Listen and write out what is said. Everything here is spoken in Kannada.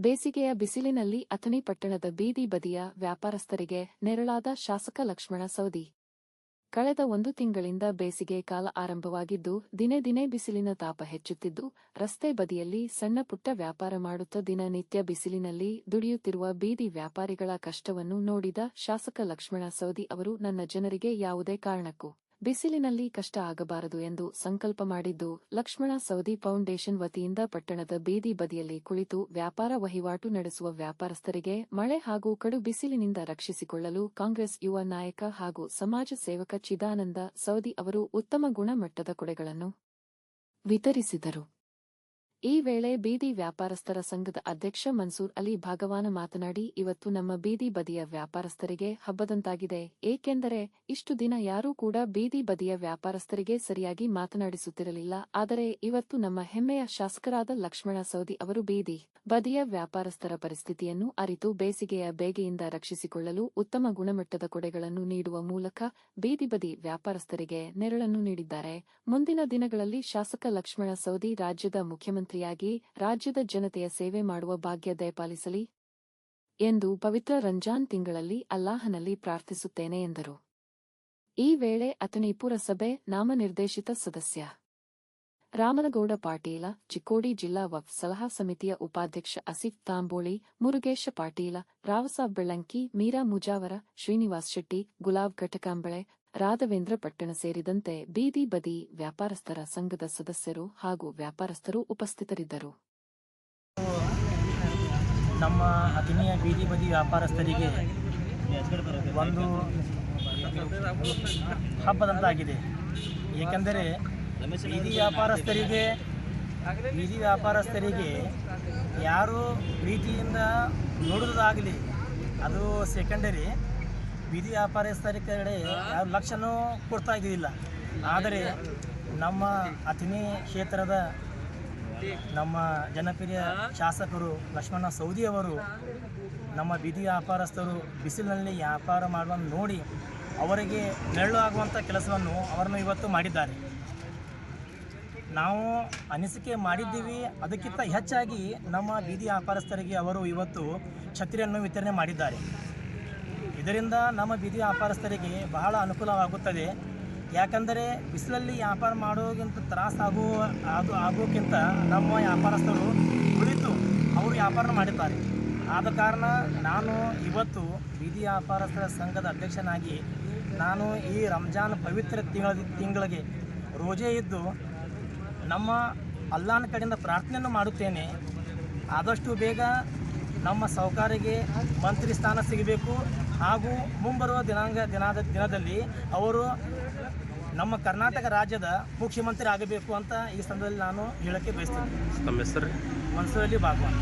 ಬೇಸಿಗೆಯ ಬಿಸಿಲಿನಲ್ಲಿ ಅಥಣಿ ಪಟ್ಟಣದ ಬೀದಿ ಬದಿಯ ವ್ಯಾಪಾರಸ್ಥರಿಗೆ ನೆರಳಾದ ಶಾಸಕ ಲಕ್ಷ್ಮಣ ಸೌದಿ ಕಳೆದ ಒಂದು ತಿಂಗಳಿಂದ ಬೇಸಿಗೆ ಕಾಲ ಆರಂಭವಾಗಿದ್ದು, ದಿನೇ ದಿನೇ ಬಿಸಿಲಿನ ತಾಪ ಹೆಚ್ಚುತ್ತಿದ್ದು, ರಸ್ತೆ ಬದಿಯಲ್ಲಿ ಸಣ್ಣ ಪುಟ್ಟ ವ್ಯಾಪಾರ ಮಾಡುತ್ತಾ ದಿನನಿತ್ಯ ಬಿಸಿಲಿನಲ್ಲಿ ದುಡಿಯುತ್ತಿರುವ ಬೀದಿ ವ್ಯಾಪಾರಿಗಳ ಕಷ್ಟವನ್ನು ನೋಡಿದ ಶಾಸಕ ಲಕ್ಷ್ಮಣ ಸೌದಿ ಅವರು, ನನ್ನ ಜನರಿಗೆ ಯಾವುದೇ ಕಾರಣಕ್ಕೂ ಬಿಸಿಲಿನಲ್ಲಿ ಕಷ್ಟ ಆಗಬಾರದು ಎಂದು ಸಂಕಲ್ಪ ಮಾಡಿದ್ದು ಲಕ್ಷ್ಮಣ ಸೌದಿ ಫೌಂಡೇಶನ್ ವತಿಯಿಂದ ಪಟ್ಟಣದ ಬೀದಿ ಬದಿಯಲ್ಲಿ ಕುಳಿತು ವ್ಯಾಪಾರ ವಹಿವಾಟು ನಡೆಸುವ ವ್ಯಾಪಾರಸ್ಥರಿಗೆ ಮಳೆ ಹಾಗೂ ಕಡು ಬಿಸಿಲಿನಿಂದ ರಕ್ಷಿಸಿಕೊಳ್ಳಲು ಕಾಂಗ್ರೆಸ್ ಯುವ ನಾಯಕ ಹಾಗೂ ಸಮಾಜ ಸೇವಕ ಚಿದಾನಂದ ಸೌದಿ ಅವರು ಉತ್ತಮ ಗುಣಮಟ್ಟದ ಕೊಡೆಗಳನ್ನು ವಿತರಿಸಿದರು. ಈ ವೇಳೆ ಬೀದಿ ವ್ಯಾಪಾರಸ್ಥರ ಸಂಘದ ಅಧ್ಯಕ್ಷ ಮನ್ಸೂರ್ ಅಲಿ ಭಾಗವಾನ ಮಾತನಾಡಿ, ಇವತ್ತು ನಮ್ಮ ಬೀದಿ ಬದಿಯ ವ್ಯಾಪಾರಸ್ಥರಿಗೆ ಹಬ್ಬದಂತಾಗಿದೆ. ಏಕೆಂದರೆ, ಇಷ್ಟು ದಿನ ಯಾರೂ ಕೂಡ ಬೀದಿ ಬದಿಯ ವ್ಯಾಪಾರಸ್ಥರಿಗೆ ಸರಿಯಾಗಿ ಮಾತನಾಡಿಸುತ್ತಿರಲಿಲ್ಲ. ಆದರೆ, ಇವತ್ತು ನಮ್ಮ ಹೆಮ್ಮೆಯ ಶಾಸಕರಾದ ಲಕ್ಷ್ಮಣ ಸೌದಿ ಅವರು ಬೀದಿ ಬದಿಯ ವ್ಯಾಪಾರಸ್ಥರ ಪರಿಸ್ಥಿತಿಯನ್ನು ಅರಿತು ಬೇಸಿಗೆಯ ಬೇಗೆಯಿಂದ ರಕ್ಷಿಸಿಕೊಳ್ಳಲು ಉತ್ತಮ ಗುಣಮಟ್ಟದ ಕೊಡೆಗಳನ್ನು ನೀಡುವ ಮೂಲಕ ಬೀದಿ ಬದಿ ವ್ಯಾಪಾರಸ್ಥರಿಗೆ ನೆರಳನ್ನು ನೀಡಿದ್ದಾರೆ. ಮುಂದಿನ ದಿನಗಳಲ್ಲಿ ಶಾಸಕ ಲಕ್ಷ್ಮಣ ಸೌದಿ ರಾಜ್ಯದ ಮುಖ್ಯಮಂತ್ರಿಯಾಗಿ ರಾಜ್ಯದ ಜನತೆಯ ಸೇವೆ ಮಾಡುವ ಭಾಗ್ಯ ದಯಪಾಲಿಸಲಿ ಎಂದು ಪವಿತ್ರ ರಂಜಾನ್ ತಿಂಗಳಲ್ಲಿ ಅಲ್ಲಾಹನಲ್ಲಿ ಪ್ರಾರ್ಥಿಸುತ್ತೇನೆ ಎಂದರು. ಈ ವೇಳೆ ಅಥಣಿ ಪುರಸಭೆ ನಾಮನಿರ್ದೇಶಿತ ಸದಸ್ಯ ರಾಮನಗೌಡ ಪಾಟೀಲ, ಚಿಕ್ಕೋಡಿ ಜಿಲ್ಲಾ ವಕ್ಫ್ ಸಲಹಾ ಸಮಿತಿಯ ಉಪಾಧ್ಯಕ್ಷ ಅಸಿಫ್ ತಾಂಬೋಳಿ, ಮುರುಗೇಶ ಪಾಟೀಲ, ರಾವಸಾಬ್ ಬೆಳ್ಳಂಕಿ, ಮೀರಾ ಮುಜಾವರ, ಶ್ರೀನಿವಾಸ್ ಶೆಟ್ಟಿ, ಗುಲಾಬ್ ಘಟಕಾಂಬಳೆ ರಾಘವೇಂದ್ರ ಪಟ್ಟಣ ಸೇರಿದಂತೆ ಬೀದಿ ಬದಿ ವ್ಯಾಪಾರಸ್ಥರ ಸಂಘದ ಸದಸ್ಯರು ಹಾಗೂ ವ್ಯಾಪಾರಸ್ಥರು ಉಪಸ್ಥಿತರಿದ್ದರು. ನಮ್ಮ ಅತಿನಿಯ ಬೀದಿ ಬದಿ ವ್ಯಾಪಾರಸ್ಥರಿಗೆ ಒಂದು ಹಬ್ಬದಂತಾಗಿದೆ. ಏಕೆಂದರೆ ಬೀದಿ ವ್ಯಾಪಾರಸ್ಥರಿಗೆ ಬೀದಿ ವ್ಯಾಪಾರಸ್ಥರಿಗೆ ಯಾರು ಪ್ರೀತಿಯಿಂದ ನೋಡುವುದಾಗಲಿ. ಅದು ಸೆಕೆಂಡರಿ ಬೀದಿ ವ್ಯಾಪಾರಸ್ಥರ ಕಡೆ ಯಾವ ಲಕ್ಷನೂ ಕೊಡ್ತಾ ಇದ್ದಿಲ್ಲ. ಆದರೆ ನಮ್ಮ ಅತಿನಿ ಕ್ಷೇತ್ರದ ನಮ್ಮ ಜನಪ್ರಿಯ ಶಾಸಕರು ಲಕ್ಷ್ಮಣ ಸೌದಿಯವರು ನಮ್ಮ ಬೀದಿ ವ್ಯಾಪಾರಸ್ಥರು ಬಿಸಿಲಿನಲ್ಲಿ ವ್ಯಾಪಾರ ಮಾಡುವನ್ನು ನೋಡಿ ಅವರಿಗೆ ನೆರಳು ಆಗುವಂಥ ಕೆಲಸವನ್ನು ಅವರನ್ನು ಇವತ್ತು ಮಾಡಿದ್ದಾರೆ. ನಾವು ಅನಿಸಿಕೆ ಮಾಡಿದ್ದೀವಿ. ಅದಕ್ಕಿಂತ ಹೆಚ್ಚಾಗಿ ನಮ್ಮ ಬೀದಿ ವ್ಯಾಪಾರಸ್ಥರಿಗೆ ಅವರು ಇವತ್ತು ಛತ್ರಿಯನ್ನು ವಿತರಣೆ ಮಾಡಿದ್ದಾರೆ. ಇದರಿಂದ ನಮ್ಮ ಬೀದಿ ವ್ಯಾಪಾರಸ್ಥರಿಗೆ ಬಹಳ ಅನುಕೂಲವಾಗುತ್ತದೆ. ಯಾಕಂದರೆ ಬಿಸಿಲಲ್ಲಿ ವ್ಯಾಪಾರ ಮಾಡೋಕ್ಕಿಂತ ತ್ರಾಸಾಗುವ ಅದು ಆಗೋಕ್ಕಿಂತ ನಮ್ಮ ವ್ಯಾಪಾರಸ್ಥರು ಕುಳಿತು ಅವರು ವ್ಯಾಪಾರ ಮಾಡಿದ್ದಾರೆ. ಆದ ಕಾರಣ ನಾನು ಇವತ್ತು ಬೀದಿ ವ್ಯಾಪಾರಸ್ಥರ ಸಂಘದ ಅಧ್ಯಕ್ಷನಾಗಿ ನಾನು ಈ ರಂಜಾನ್ ಪವಿತ್ರ ತಿಂಗಳ, ತಿಂಗಳಿಗೆ ರೋಜೆ ಇದ್ದು ನಮ್ಮ ಅಲ್ಲಾನ ಕಡೆಯಿಂದ ಪ್ರಾರ್ಥನೆಯನ್ನು ಮಾಡುತ್ತೇನೆ. ಆದಷ್ಟು ಬೇಗ ನಮ್ಮ ಸಹಕಾರಿಗೆ ಮಂತ್ರಿ ಸ್ಥಾನ ಸಿಗಬೇಕು ಹಾಗೂ ಮುಂಬರುವ ದಿನಾಂಗ ದಿನದ ದಿನದಲ್ಲಿ ಅವರು ನಮ್ಮ ಕರ್ನಾಟಕ ರಾಜ್ಯದ ಮುಖ್ಯಮಂತ್ರಿ ಆಗಬೇಕು ಅಂತ ಈ ಸಂದರ್ಭದಲ್ಲಿ ನಾನು ಹೇಳೋಕ್ಕೆ ಬಯಸ್ತೀನಿ. ನಮ್ಮ ಹೆಸರು? ಮನ್ಸೂರಲ್ಲಿ ಭಾಗವನ್